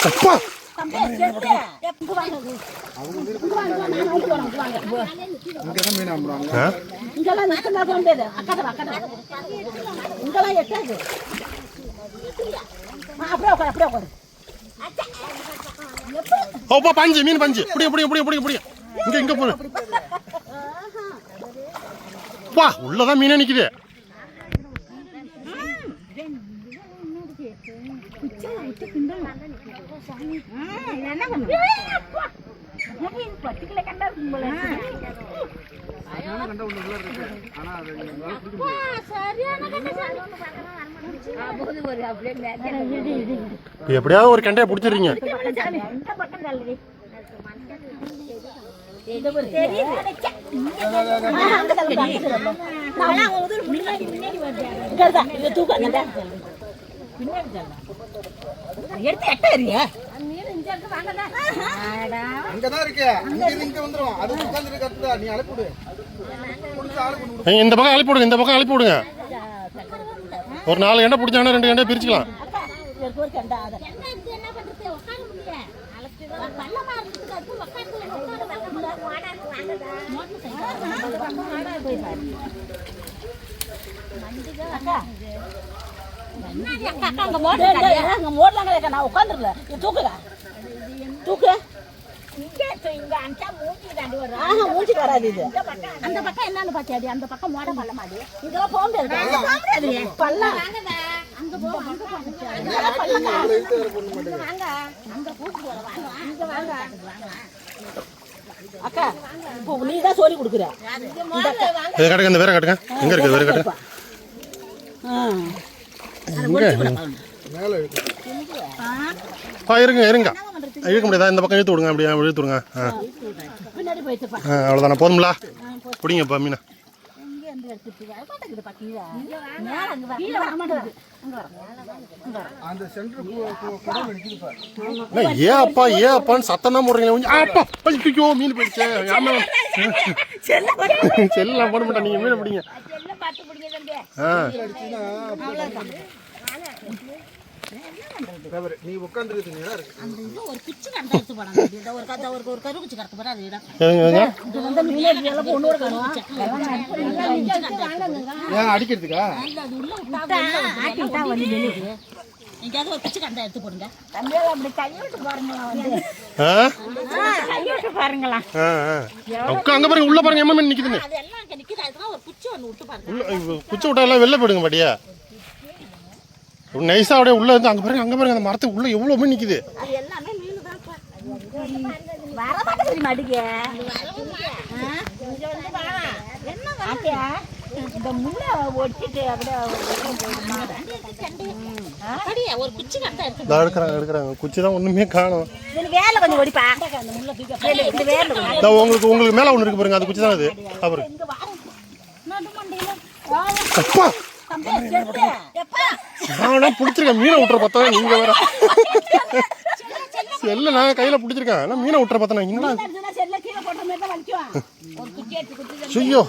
அப்பா மீன் ஓப்பா பஞ்சு மீன் பஞ்சு. புடிய புடிய புடிய புடிய புடிய. இங்க இங்க போடு. வா உள்ளதான் மீனே நிக்குது. பட்டிக்கல கண்டா இருக்கும் போல கண்ட ஒன்று எப்படியாவது ஒரு எடுத்து எட்ட எறிய இருக்கு. அங்கே இங்கே அது நீ இந்த பக்கம் அழைப்பு விடுங்க இந்த பக்கம் அழைப்பு விடுங்க ஒரு நாலு கண்டை பிடிச்சாங்கன்னா ரெண்டு கண்டை பிரிச்சுக்கலாம். அதை அங்க கிடையாது நான் உட்காந்துருல தூக்குங்க தூக்கு ஆஹா மூஞ்சிட்டு வராது இது அந்த பக்கம் என்னன்னு பாத்தியாடி அந்த பக்கம் மோட பள்ளமாடி இங்கெல்லாம் போக முடியாது பள்ளம் அங்க போ அங்க போ இங்கெல்லாம் பள்ளமா உங்களை இழுத்து வேற கொண்டு மாட்டேங்குது வாங்க அங்க கூட்டு போற வாங்க இங்க வாங்க அக்கா இப்போ நீ தான் சொல்லி கொடுக்குற. இது கட்டுங்க இந்த வேற கட்டுங்க. எங்க இருக்கு வேற கட்டுங்க எங்க பா இருங்க இருங்க. இழுக்க முடியாதா? இந்த பக்கம் இழுத்து விடுங்க அப்படியே இழுத்து விடுங்க. ஆ. ஆ அவ்வளோதானே போதும்ல? பிடிங்கப்பா மீனை. ஏன் அப்பா ஏன் அப்பான்னு சத்தம் தான் போடுறீங்க கொஞ்சம் ஆ, அப்பா ஐயோ மீன் போயிடுச்சு ஆமா செல்லாம் போட. மாட்டேன் நீங்க மீனை பிடிங்க. ஆ. நீ உட்காந்துருக்கு நேரம் இருக்கு. அந்த இது ஒரு குச்சி கடந்து எடுத்து போடாங்க இந்த ஒரு கதை ஒரு ஒரு கரு குச்சி கடத்து போற அது இடம். எதுங்க, எதுங்க? இது வந்து மீனேஜ் எல்லாம் ஏன் அடிக்கிறதுக்கா? அது உள்ள விட்டா ஆட்டி விட்டா. வந்து வெளியே எங்கேயாவது ஒரு குச்சி கடந்தா எடுத்து போடுங்க. தம்பியால அப்படி கையோட்டு பாருங்களா வந்து. ஆ? கையோட்டு பாருங்களா. அங்க பாருங்க உள்ள பாருங்க எம்மா மீன் நிக்குதுன்னு. அதெல்லாம் அங்க நிக்குது. அதுதான் ஒரு குச்சி ஒண்ணு விட்டு பாருங்க. உள்ள இவ- குச்சி விட்டா எல்லாம் வெளில போயிடுங்க பாட்டியா? நைஸா அப்படியே உள்ள இருந்து அங்க பாருங்க அங்க பாருங்க அந்த மரத்துக்கு உள்ள எவ்வளவு மீன் நிக்குது. அது எல்லாமே மீன் தான் வர மாட்டேங்குது அடிக்க என்ன இந்த முள்ள ஒட்டிட்டு அப்படியே ஒரு குச்சி கட்டா எடுத்து இதா எடுக்கிறாங்க எடுக்கிறாங்க. குச்சி தான் ஒண்ணுமே காணும். உங்களுக்கு உங்களுக்கு மேல ஒண்ணு இருக்கு பாருங்க அது குச்சி தான் அது அப்புறம் நான் பிடிச்சிருக்கேன். மீனை விட்டுற பார்த்தா நீங்க வேற. செல்ல நான் கையில பிடிச்சிருக்கேன். ஆனா மீனை விட்டுற பார்த்தா என்னடா? ஐயோ.